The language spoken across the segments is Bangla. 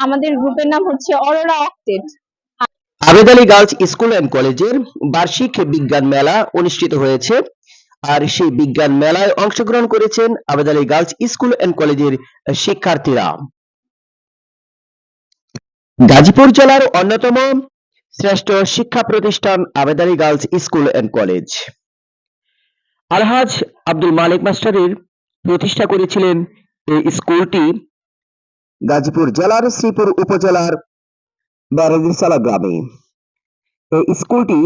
আমাদের গ্রুপের নাম হচ্ছে aurora octet. Abed Ali girls school and কলেজের বার্ষিক বিজ্ঞান মেলা অনুষ্ঠিত হয়েছে। আর সেই বিজ্ঞান মেলায় অংশগ্রহণ করেছেন Abed Ali girls school and কলেজের শিক্ষার্থীরা। গাজীপুর জেলার অন্যতম শ্রেষ্ঠ শিক্ষা প্রতিষ্ঠান Abed Ali girls school and college. আলহাজ আব্দুল মালিক মাস্টারের প্রতিষ্ঠা করেছিলেন এই স্কুলটি গাজীপুর জেলার শ্রীপুর উপজেলার বারদিসালা গ্রামে। এই স্কুলটি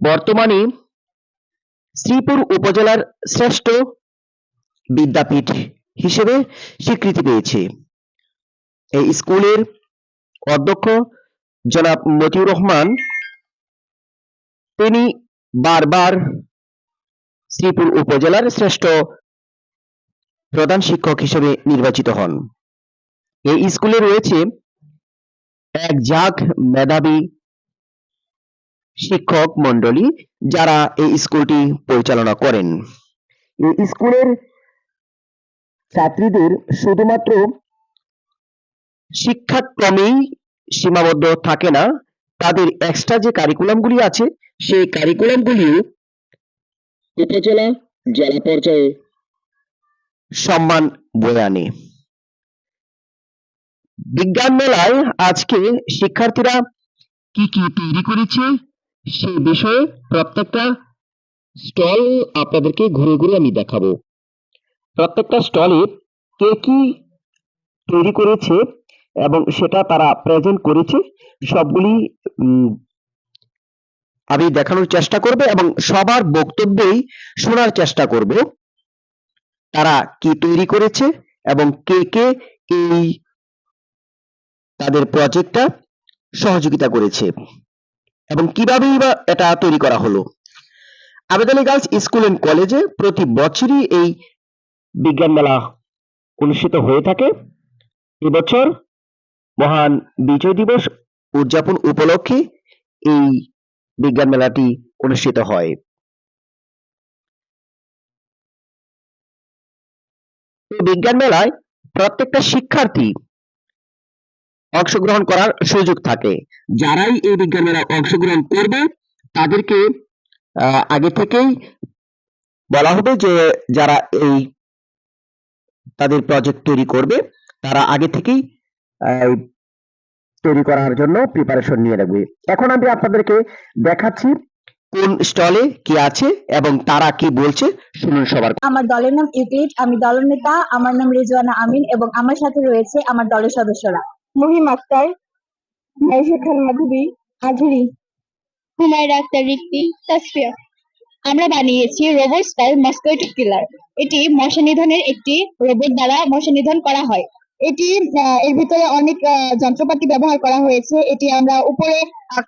বর্তমানে শ্রীপুর উপজেলার শ্রেষ্ঠ বিদ্যাপীঠ হিসেবে স্বীকৃতি পেয়েছে। এই স্কুলের অধ্যক্ষ জনাব মতিউর রহমান, তিনি বারবার শ্রীপুর উপজেলার শ্রেষ্ঠ প্রধান শিক্ষক হিসেবে নির্বাচিত হন। এই স্কুলে রয়েছে এক ঝাঁক মেধাবী শিক্ষক মন্ডলী যারা এই স্কুলটি পরিচালনা করেন। এই স্কুলের ছাত্রীদের শুধুমাত্র শিক্ষাক্রমেই সীমাবদ্ধ থাকে না, তাদের এক্সট্রা যে কারিকুলামগুলি আছে, সেই কারিকুলামগুলিও উপজেলা জেলা পর্যায়ে। সম্মান বয়ে আনে। বিজ্ঞান মেলায় আজকে শিক্ষার্থীরা কি কি তৈরি করেছে সেই বিষয়ে প্রত্যেকটা স্টল আপনাদেরকে ঘুরে ঘুরে আমি দেখাবো। প্রত্যেকটা স্টলে কে কি তৈরি করেছে এবং সেটা তারা প্রেজেন্ট করেছে, সবগুলি আমি দেখানোর চেষ্টা করব এবং সবার বক্তব্যই শোনার চেষ্টা করব। তারা কি তৈরি করেছে এবং কে কে এই তাদের প্রজেক্টটা সহযোগিতা করেছে? এবং কিভাবেই বা এটা তৈরি করা হলো? আবেদনী গার্লস স্কুল এন্ড কলেজে প্রতি বছরই এই বিজ্ঞান মেলা অনুষ্ঠিত হয়ে থাকে। এবছর মহান বিজয় দিবস উদযাপন উপলক্ষে এই বিজ্ঞান মেলাটি অনুষ্ঠিত হয়। এই বিজ্ঞান মেলায় প্রত্যেকটা শিক্ষার্থী অংশগ্রহণ করার সুযোগ থাকে। যারাই এই বিজ্ঞান মেলায় অংশগ্রহণ করবে, তাদেরকে আগে থেকেই বলা হবে যে যারা এই তাদের প্রজেক্ট তৈরি করবে, তারা আগে থেকেই তৈরি করার জন্য প্রিপারেশন নিয়ে রাখবে এখন আমি আপনাদেরকে দেখাচ্ছি কোন স্টলে কি আছে এবং তারা কি বলছে শুনুন সবার আমার দলের নাম ইউক্লিড আমি দলের নেতা আমার নাম রিজওয়ানা আমিন এবং আমার সাথে রয়েছে আমার দলের সদস্যরা। মহিম আক্তার মাইশা খান মাধবী আজরি হুমায়রা আক্তার রিক্তি তাসফিয়া। আমরা বানিয়েছি রোবট স্টাইল মস্কুইটো কিলার এটি মশা নিধনের একটি রোবট দ্বারা মশা নিধন করা হয়। এটি আহ, এর ভিতরে অনেক আহ, যন্ত্রপাতি ব্যবহার করা হয়েছে। এটি আমরা উপরে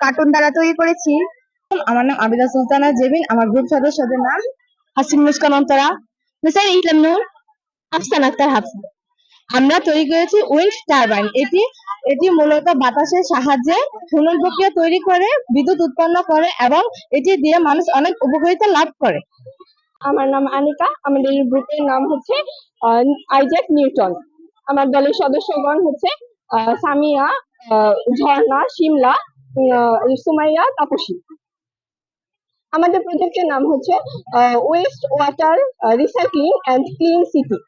কার্টুন দ্বারা তৈরি করেছি। আমার নাম আবিদা সুলতানা জেবিন, আমার গ্রুপ সদস্যদের নাম হাসিন মুস্কান অন্তরা। মিস্টার ইসলাম নূর, আফসান আক্তার হাফসা। আমরা তৈরি করেছি উইন্ড টারবাইন। এটি এটি মূলত বাতাসের সাহায্যে ঘূর্ণন প্রক্রিয়া তৈরি করে, বিদ্যুৎ উৎপন্ন করে এবং এটি দিয়ে মানুষ অনেক উপকারিতা লাভ করে। আমার নাম আনিকা, আমাদের গ্রুপের নাম হচ্ছে আইজ্যাক নিউটন। আমার দলের সদস্যগণ হচ্ছে সামিয়া ঝর্ণা, শিমলা সুমাইয়া, তাপসী। আমাদের প্রজেক্টের নাম হচ্ছে waste water recycling and clean city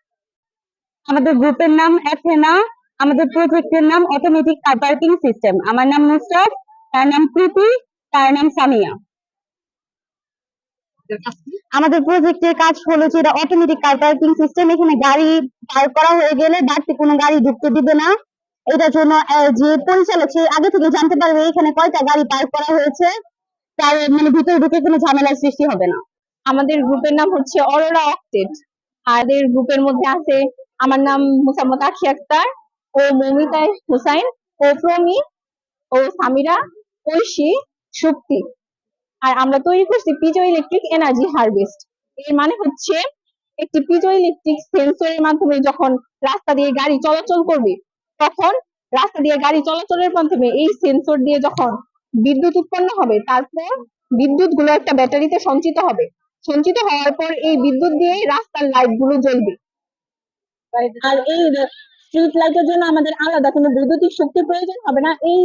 আমাদের গ্রুপের নাম অ্যাথেনা আমাদের প্রজেক্টের নাম অটোমেটিক কার পার্কিং সিস্টেম আমার নাম নুসরাত তার নাম প্রীতি তার নাম সামিয়া আমাদের প্রজেক্টের কাজ হলো যে এটা অটোমেটিক কার পার্কিং সিস্টেম এখানে গাড়ি পার্ক করা হয়ে গেলে বাড়তি কোনো গাড়ি ঢুকতে দিবে না। এটার জন্য আহ, যে পরিচালক সে আগে থেকে জানতে পারবে এখানে কয়টা গাড়ি পার্ক করা হয়েছে। তার মানে ভিতরে ঢুকে কোনো ঝামেলার সৃষ্টি হবে না। আমাদের গ্রুপের নাম হচ্ছে অরোরা অক্টেট। আমাদের গ্রুপের মধ্যে আছে, আমার নাম মুসাম্মদ আখি আক্তার ও মৌমিতা হুসাইন, ও প্রমি, ও সামিরা, ঐশী, সুপ্তি। আর আমরা তৈরি করছি পিজো ইলেকট্রিক এনার্জি হারভেস্ট। এর মানে হচ্ছে একটি পিজো ইলেকট্রিক সেন্সরের মাধ্যমে যখন রাস্তা দিয়ে গাড়ি চলাচল করবে, তখন রাস্তা দিয়ে গাড়ি চলাচলের মাধ্যমে এই সেন্সর দিয়ে যখন বিদ্যুৎ উৎপন্ন হবে তারপর বিদ্যুৎ গুলো একটা ব্যাটারিতে সঞ্চিত হবে। সঞ্চিত হওয়ার পর এই বিদ্যুৎ দিয়ে রাস্তার লাইটগুলো জ্বলবে। আর এই স্ট্রিট লাইটের জন্য আমাদের আলাদা কোনো বৈদ্যুতিক শক্তির প্রয়োজন হবে না। এই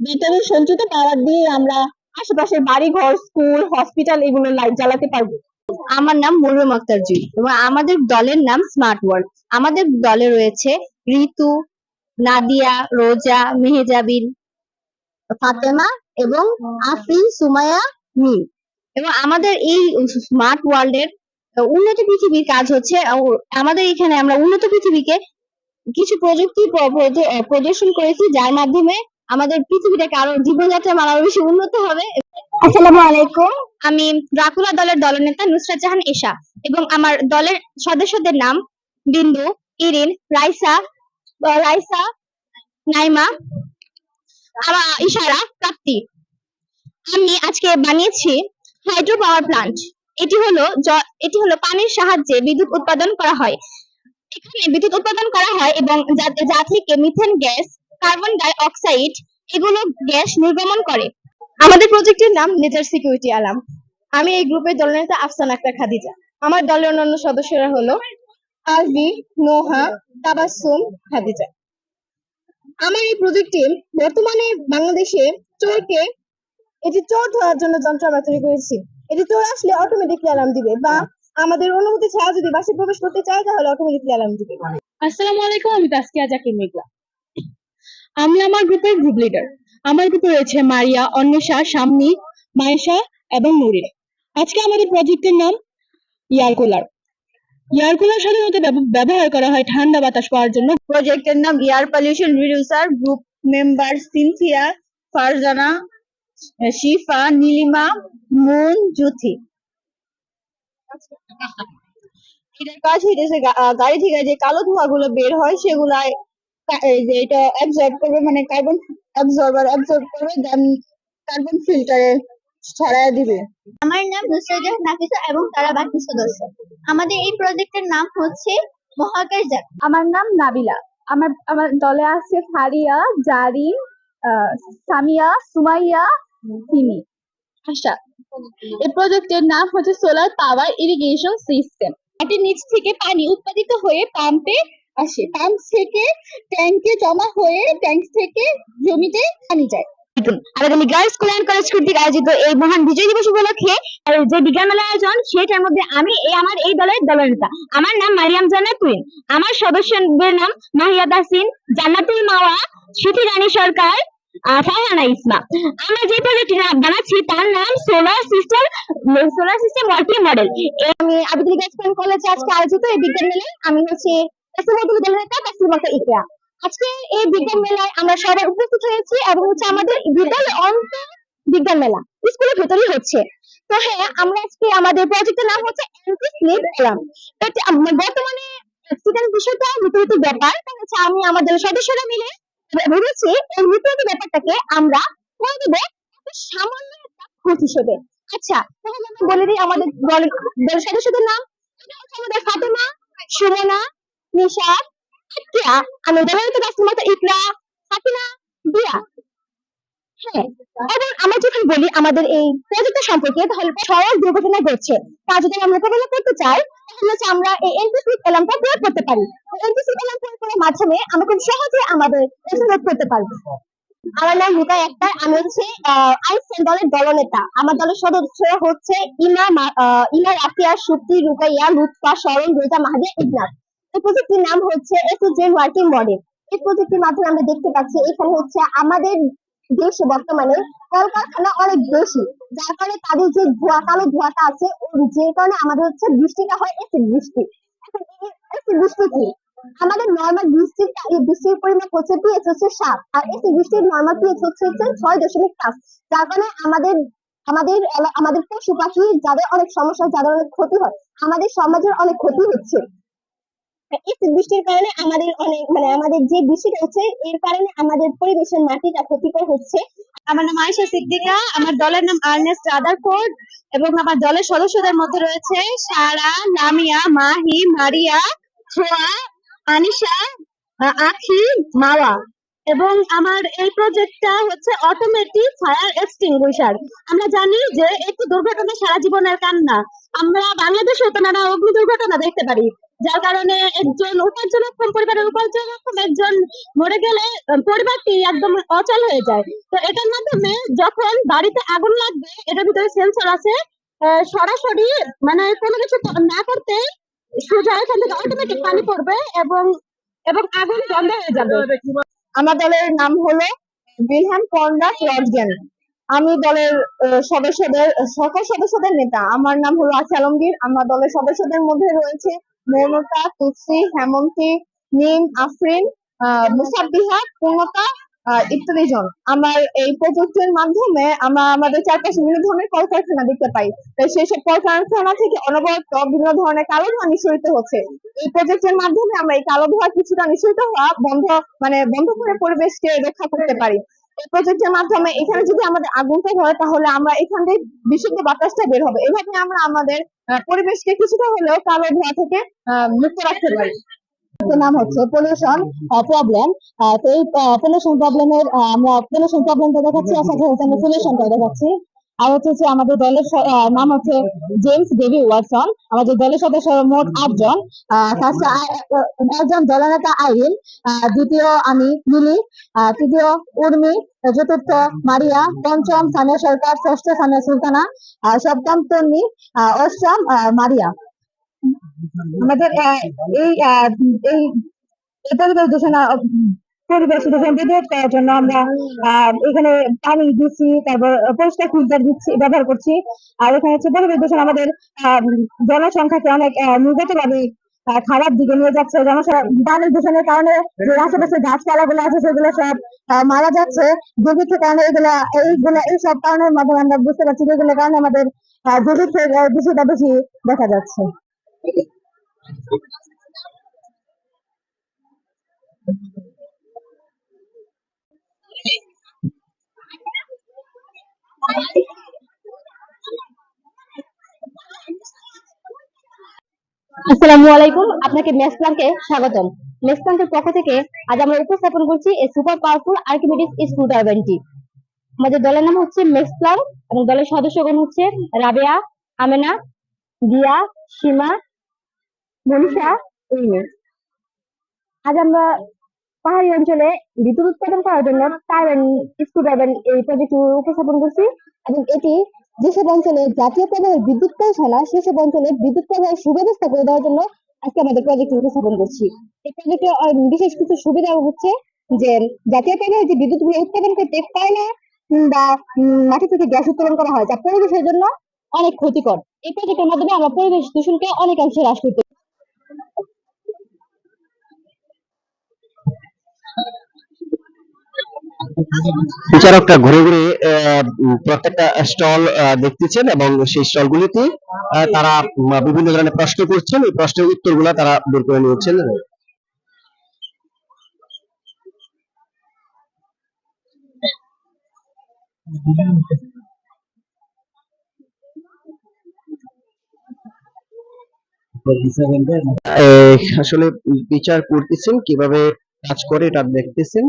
ব্যাটারি সঞ্চিত পাওয়ার দিয়ে আমরা আশেপাশের বাড়ি ঘর স্কুল হসপিটাল এগুলো লাইট জ্বালাতে পারব। আমার নাম মরিয়ম আক্তার জুই এবং আমাদের দলের নাম স্মার্ট ওয়ার্ল্ড আমাদের দলে রয়েছে ঋতু নাদিয়া রোজা মেহেজাবিন। ফাতেমা এবং আফরিন সুমায়া মিম এবং আমাদের এই স্মার্ট ওয়ার্ল্ডের উন্নত পৃথিবীর কাজ হচ্ছে আমাদের এখানে আমরা উন্নত পৃথিবীকে কিছু প্রযুক্তি প্রদর্শন করেছি যার মাধ্যমে আমাদের পৃথিবীটাকে আরও জীবনযাত্রা আরও বেশি উন্নত হবে। আসসালামু আলাইকুম। আমি ড্রাকুলা দলের দলনেতা নুসরাত জাহান এশা এবং আমার দলের সদস্যদের নাম বিন্দু ইরিন রাইসা রাইসা নাইমা ইশারা, প্রাপ্তি। আমি আজকে বানিয়েছি হাইড্রো পাওয়ার প্লান্ট এটি হলো এটি হলো পানির সাহায্যে বিদ্যুৎ উৎপাদন করা হয়। এখানে বিদ্যুৎ উৎপাদন করা হয় এবং যা থেকে methane gas carbon die oxide এগুলো গ্যাস নির্গমন করে। আমাদের প্রজেক্টের নাম নেচার সিকিউরিটি আলাম আমি এই গ্রুপের দলনেতা আফসান আক্তার খাদিজা। আমার দলের অন্যান্য সদস্যরা হলো আলভি নোহা, তাবাসসুম, খাদিজা। আমার এই প্রজেক্টটি বর্তমানে বাংলাদেশে চোরকে, এটি চোর ধরার জন্য যন্ত্র আমরা তৈরি করেছি। এটি চোর আসলে অটোমেটিকলি অ্যালার্ম দিবে বা আমাদের অনুমতি ছাড়া যদি বাসে প্রবেশ করতে চায় তাহলে অটোমেটিকলি অ্যালার্ম দিবে। আসসালামু আলাইকুম, আমি তাসকিয়া জাকির মেঘলা। আমি আমার গ্রুপের গ্রুপ লিডার আমার গ্রুপে রয়েছে মারিয়া, অন্বেষা শাম্মী মায়েশা এবং নুরিন আজকে আমাদের প্রজেক্টের নাম এয়ার কুলার এয়ার কুলার সাধারণত ব্যবহার করা হয় ঠান্ডা বাতাস পাওয়ার জন্য। প্রজেক্টের নাম air pollution reducer group member Sinthia Farzana Shifa Nilima Moon Juthi কাজ হইতেছে গাড়ি থেকে যে কালো ধোঁয়া গুলো বের হয় সেগুলাই যে এটা অ্যাবজর্ব করবে মানে কার্বন অ্যাবজর্বার অ্যাবজর্ব করবে দেন কার্বন ফিল্টারে ছড়ায় দিবে। আমার নাম নুসরাত নাফিসা এবং তারা বাকি সদস্য আমাদের এই প্রজেক্টের নাম হচ্ছে মহাকাশ যান আমার নাম নাবিলা। আমার আমার দলে আছে ফারিয়া জারিন আহ, সামিয়া সুমাইয়া সিমি আশা এই প্রজেক্টের নাম হচ্ছে সোলার পাওয়ার ইরিগেশন সিস্টেম। মাটির নিচ থেকে পানি উৎপাদিত হয়ে পাম্পে আসে। পাম্প থেকে ট্যাঙ্কে জমা হয়ে ট্যাঙ্ক থেকে জমিতে পানি যায়। বানাচ্ছি, তার নাম solar system solar system working model আমি আবিদুল গাছপান কলেজে আজকে আয়োজিত এই বিজ্ঞান মেলায়। আমি হচ্ছে কাসিমাতুল দলনেতা কাসিমাতা ইকরা আজকে এই বিজ্ঞান মেলায় আমরা সবাই উপস্থিত হয়েছি এবং হচ্ছে আমাদের বিদ্যালয় অন্ত বিজ্ঞান মেলা স্কুলের ভেতরেই হচ্ছে। তো হ্যাঁ আমরা আজকে আমাদের প্রজেক্টের নাম হচ্ছে বর্তমানে সামান্য একটা আচ্ছা বলে দিই আমাদের সদস্যদের নাম। হচ্ছে আমাদের সুমনা নিশাদ দিয়া। হ্যাঁ এবং আমরা যখন বলি আমাদের এই সম্পর্কে, তাহলে সড়ক দুর্ঘটনা ঘটছে। তা যদি আমরা করতে চাই, তাহলে আমরা এই প্রয়োগ করতে পারি। প্রয়োগ করার মাধ্যমে আমরা খুব সহজে আমাদের প্রতিরোধ করতে পারব। আমার নাম রুকা একটা আমি হচ্ছে দলের দলনেতা। আমার দলের সদস্যরা হচ্ছে ইমা ইমা রাফিয়া, সুপ্তি, রুকাইয়া, লুৎফা, শরণ, রোজা, মাহাদিয়া ইবনাথ এই প্রজেক্টটির নাম হচ্ছে এসএসজেন ওয়ার্কিং মডেল। এই প্রজেক্টের মাধ্যমে আমরা দেখতে পাচ্ছি এখানে হচ্ছে আমাদের দেশে বর্তমানে কলকারখানা অনেক বেশি, যার কারণে তাদের যে ধোঁয়া, কালো ধোঁয়াটা আছে যে কারণে আমাদের হচ্ছে বৃষ্টিটা হয় এসিড বৃষ্টি। বৃষ্টি কি? আমাদের নর্মাল বৃষ্টির বৃষ্টির পরিমাণ হচ্ছে পিএইচ হচ্ছে সাত, আর এসিড বৃষ্টির নর্মাল পিএইচ হচ্ছে হচ্ছে ছয় দশমিক পাঁচ, যার কারণে আমাদের আমাদের আমাদের পশু পাখি যাদের অনেক সমস্যা, যাদের অনেক ক্ষতি হয়, আমাদের সমাজের অনেক ক্ষতি হচ্ছে। এসিড বৃষ্টির কারণে আমাদের অনেক মানে আমাদের যে বৃষ্টিটা হচ্ছে, এর কারণে আমাদের পরিবেশের মাটিটা ক্ষতিকর হচ্ছে। আমার নাম আয়েশা সিদ্দিকা, আমার দলের নাম আর্নেস্ট রাদারফোর্ড এবং আমার দলের সদস্যদের মধ্যে রয়েছে সারা লামিয়া মাহি, মারিয়া, ছোয়া, আনিশা আখি, মাওয়া। এবং আমার এই প্রজেক্টটা হচ্ছে অটোমেটিক ফায়ার এক্সটিংগুইশার আমরা জানি যে, একটি দুর্ঘটনা সারা জীবনের কান্না। আমরা বাংলাদেশেও তো নানা অগ্নি দুর্ঘটনা দেখতে পারি। যার কারণে একজন উপার্জনক্ষম পরিবারের উপার্জনক্ষম একজন মরে গেলে পরিবারটি একদম অচল হয়ে যায়। তো এটার মাধ্যমে যখন বাড়িতে আগুন লাগবে, এটার ভিতরে সেন্সর আছে সরাসরি মানে কোনো কিছু না করতে সোজা এখান থেকে অটোমেটিক পানি পড়বে এবং এবং আগুন বন্ধ হয়ে যাবে। আমার দলের নাম হলো বিলহাম কর্নাক লজগেন আমি দলের সদস্যদের, সকল সদস্যদের নেতা। আমার নাম হলো আছে আলমগীর। আমার দলের সদস্যদের মধ্যে রয়েছে মৌনতা, তুলসী, হেমন্তী মিম আফরিন পূর্ণতা ইত্যাদি জন। আমার এই প্রযুক্তির মাধ্যমে আমরা আমাদের চারপাশে বিভিন্ন ধরনের কলকারখানা দেখতে পাই। তাই সেই সব কলকারখানা থেকে অনবরত বিভিন্ন ধরনের কালো ধোঁয়া নিঃসরিত হচ্ছে। এই প্রজেক্টের মাধ্যমে আমরা এই কালো ধোঁয়া কিছুটা নিঃসরিত হওয়া বন্ধ মানে বন্ধ করে পরিবেশকে রক্ষা করতে পারি। এই প্রজেক্টের মাধ্যমে এখানে যদি আমাদের আগুনটা হয় তাহলে আমরা এখান থেকে বিশুদ্ধ বাতাসটা বের হবে। এভাবে আমরা আমাদের পরিবেশকে কিছুটা হলেও কালো ধোঁয়া থেকে মুক্ত রাখতে পারি। নাম হচ্ছে পলিউশন প্রবলেম তো এই পলিউশন প্রবলেমের আমরা পলিউশন প্রবলেমটা দেখাচ্ছি। আর সাথে সাথে আমরা সলিউশনটা দেখাচ্ছি। আর হচ্ছে আমাদের দলের নাম হচ্ছে জেমস ডেভি ওয়াটসন। আমাদের দলের সদস্য মোট আটজন একজন দলনেতা আইরিন দ্বিতীয় আমি মিলি তৃতীয় উর্মি, চতুর্থ মারিয়া, পঞ্চম সামিয়া সরকার, ষষ্ঠ সামিয়া সুলতানা সপ্তম তন্নি অষ্টম মারিয়া। আমাদের এই এই পরিবেশ দূষণ পরিবেশ দূষণ করার জন্য আমরা এখানে পানি দিচ্ছি তারপর দিচ্ছি ব্যবহার করছি। আর এখানে হচ্ছে পরিবেশ দূষণ আমাদের জনসংখ্যাকে অনেক নির্গত খারাপ দিকে নিয়ে যাচ্ছে। দূষণের কারণে আশেপাশে গাছপালা গুলো আছে সেগুলো সব মারা যাচ্ছে। দুর্ভিক্ষের কারণে এগুলা এইগুলা এই সব কারণের মাধ্যমে আমরা বুঝতে পারছি যে এগুলোর কারণে আমাদের আহ, বিষয়টা বেশি দেখা যাচ্ছে। আসসালামু আলাইকুম, আপনাকে স্বাগতম। পক্ষ থেকে আজ আমরা উপস্থাপন করছি এই সুপার পাওয়ারফুল আর্কিমিডিস স্ক্রু আমাদের দলের নাম হচ্ছে ম্যাক্স প্ল্যান এবং দলের সদস্যগণ হচ্ছে রাবেয়া, আমেনা, দিয়া, সীমা, মনীষা আজ আমরা পাহাড়ি অঞ্চলে বিদ্যুৎ উৎপাদন করার জন্য টারবাইন স্ক্রু এই প্রজেক্ট উপস্থাপন করছি এবং এটি যেসব অঞ্চলে জাতীয় প্রবাহের বিদ্যুৎ পৌঁছায় না, সেসব অঞ্চলে বিদ্যুৎ প্রবাহের সুব্যবস্থা করে দেওয়ার জন্য আজকে আমাদের প্রজেক্ট উপস্থাপন করছি। এই প্রজেক্টে বিশেষ কিছু সুবিধা হচ্ছে যে জাতীয় প্রবাহের যে বিদ্যুৎ গুলো উৎপাদন করতে কয়লা বা মাটি থেকে গ্যাস উত্তোলন করা হয়, যা পরিবেশের জন্য অনেক ক্ষতিকর। এই প্রজেক্টের মাধ্যমে আমরা পরিবেশ দূষণকে অনেকাংশে হ্রাস করতে বিচারকরা ঘুরে ঘুরে প্রত্যেকটা স্টল দেখতেছেন এবং সেই স্টলগুলিতে আহ, তারা বিভিন্ন ধরনের প্রশ্ন করছেন। এই প্রশ্নের উত্তরগুলো তারা বের করে নিয়েছেন। আসলে বিচার করতেছেন কীভাবে কাজ করে এটা দেখতেছেন।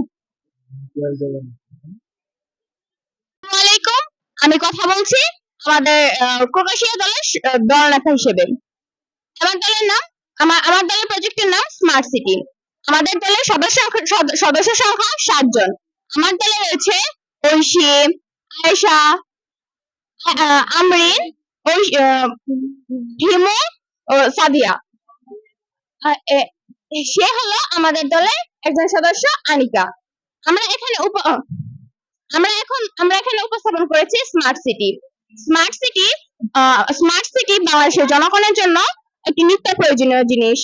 আলাইকুম আমি কথা বলছি আমাদের প্রকাশিয়া দলের দলনেতা হিসেবে। আমার দলের নাম, আমার আমার দলের প্রজেক্টের নাম স্মার্ট সিটি আমাদের দলের সদস্য সদস্য সংখ্যা সাতজন। আমার দলে রয়েছে ঐশী, আয়েশা আমরিন হিমু ও সাদিয়া। সে হলো আমাদের দলের একজন সদস্য আনিকা। আমরা এখানে আমরা এখন, আমরা এখানে উপস্থাপন করেছি smart city smart city smart city বাংলাদেশের জনগণের জন্য একটি নিত্য প্রয়োজনীয় জিনিস।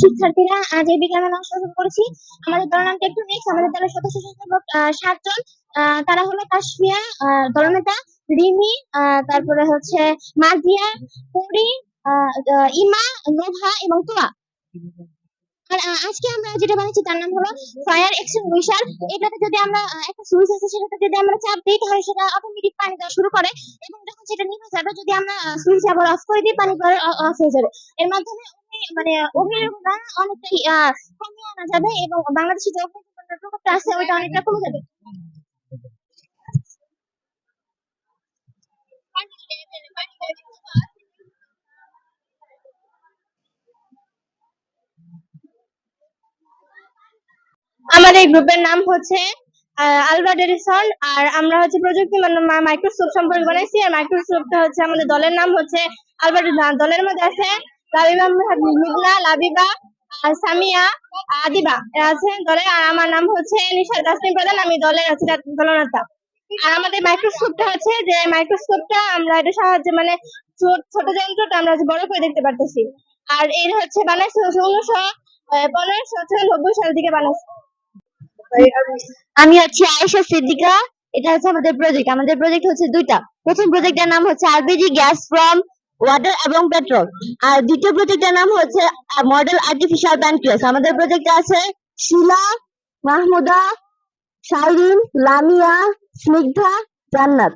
শিক্ষার্থীরা আমাদের তারা হলো রিমি তারপরে হচ্ছে মাজিয়া, পরি ইমা, নোভা এবং তোয়া আর আজকে আমরা যেটা বানিয়েছি তার নাম হলো ফায়ার এক্সটিংগুইশার এটাতে যদি আমরা একটা সুইচ আছে, সেটাতে যদি আমরা চাপ দিই, তাহলে সেটা অটোমেটিক পানি দেওয়া শুরু করে এবং যখন সেটা নিভে যাবে, যদি আমরা সুইচ আবার অফ করে দিই, পানি অফ হয়ে যাবে। এর মাধ্যমে মানে অগ্নির উড়ান অনেকটাই কমিয়ে আনা যাবে এবং বাংলাদেশে যে অগ্নি দুর্ঘটনার প্রকোপটা আছে, ওইটা অনেকটা কমে যাবে। আমাদের গ্রুপের নাম হচ্ছে আলবার্ট এডিসন আর আমরা হচ্ছে প্রযুক্তি মাইক্রোস্কোপ সম্পর্কে বানাইছি, আর মাইক্রোস্কোপটা হচ্ছে আমাদের দলের নাম হচ্ছে আলবার্ট দলের মধ্যে আছে লাবিবা মিগনা, লাবিবা, আর সামিয়া, আদিবা আছে দলে, আর আমার নাম হচ্ছে নিশা তাসনিম প্রধান, আমি দলের আছি দলনেতা। আর আমাদের মাইক্রোস্কোপটা হচ্ছে যে মাইক্রোস্কোপটা আমরা এটা সাহায্যে মানে ছোট যন্ত্রটা আমরা বড় করে দেখতে পারতেছি। আর এর হচ্ছে বানাইছে উনিশশো পনেরোশো নব্বই সাল থেকে বানাইছে। আমি হচ্ছে আয়েশা সিদ্দিকা। এটা হচ্ছে আমাদের প্রজেক্ট আমাদের প্রজেক্ট হচ্ছে দুইটা। প্রথম প্রজেক্টের নাম হচ্ছে আরবিজি গ্যাস ফ্রম ওয়াটার এবং পেট্রোল আর দ্বিতীয় প্রজেক্টের নাম হচ্ছে মডেল আর্টিফিশিয়াল প্যানক্রিয়াস আমাদের প্রজেক্টে আছে শিলা মাহমুদা শাইরিন লামিয়া স্নিগ্ধা জান্নাত।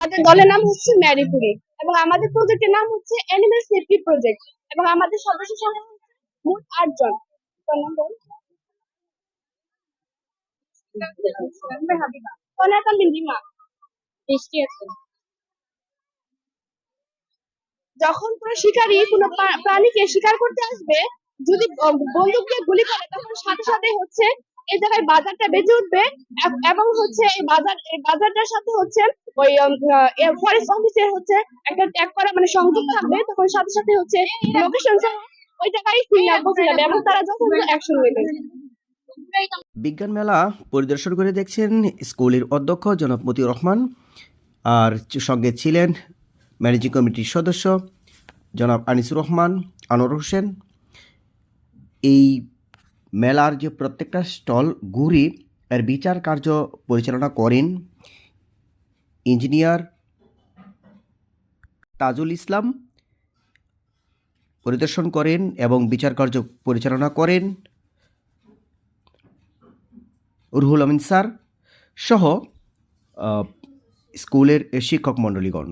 আমাদের দলের নাম হচ্ছে ম্যারিপুরি এবং আমাদের প্রজেক্টের নাম হচ্ছে অ্যানিমেল সেফটি প্রজেক্ট এবং আমাদের সদস্য সংখ্যা মোট আটজন। বল। কনাকান বৃষ্টি আছে যখন কোনো শিকারী কোনো প্রাণীকে শিকার করতে আসবে, যদি বন্দুক দিয়ে গুলি করে, তখন সাথে সাথে হচ্ছে এই জায়গায় বাজারটা বেঁচে উঠবে এবং হচ্ছে এই বাজার এই বাজারটার সাথে হচ্ছে ওই ফরেস্ট অফিসের হচ্ছে একটা ট্যাগ করা মানে সংযোগ থাকবে তখন সাথে সাথে হচ্ছে লোকেশন ওই জায়গায় সিগন্যাল পৌঁছে এবং তারা যথাযথ অ্যাকশন নেবে বিজ্ঞান মেলা পরিদর্শন করে দেখছেন স্কুলের অধ্যক্ষ জনাব মতিউর রহমান আর সঙ্গে ছিলেন ম্যানেজিং কমিটির সদস্য জনাব আনিসুর রহমান আনোয়ার হোসেন। এই মেলার যে প্রত্যেকটা স্টল ঘুরে এর বিচার কার্য পরিচালনা করেন ইঞ্জিনিয়ার তাজুল ইসলাম। পরিদর্শন করেন এবং বিচার কার্য পরিচালনা করেন রুহুল আমিন স্যার সহ স্কুলের শিক্ষক মণ্ডলীগণ।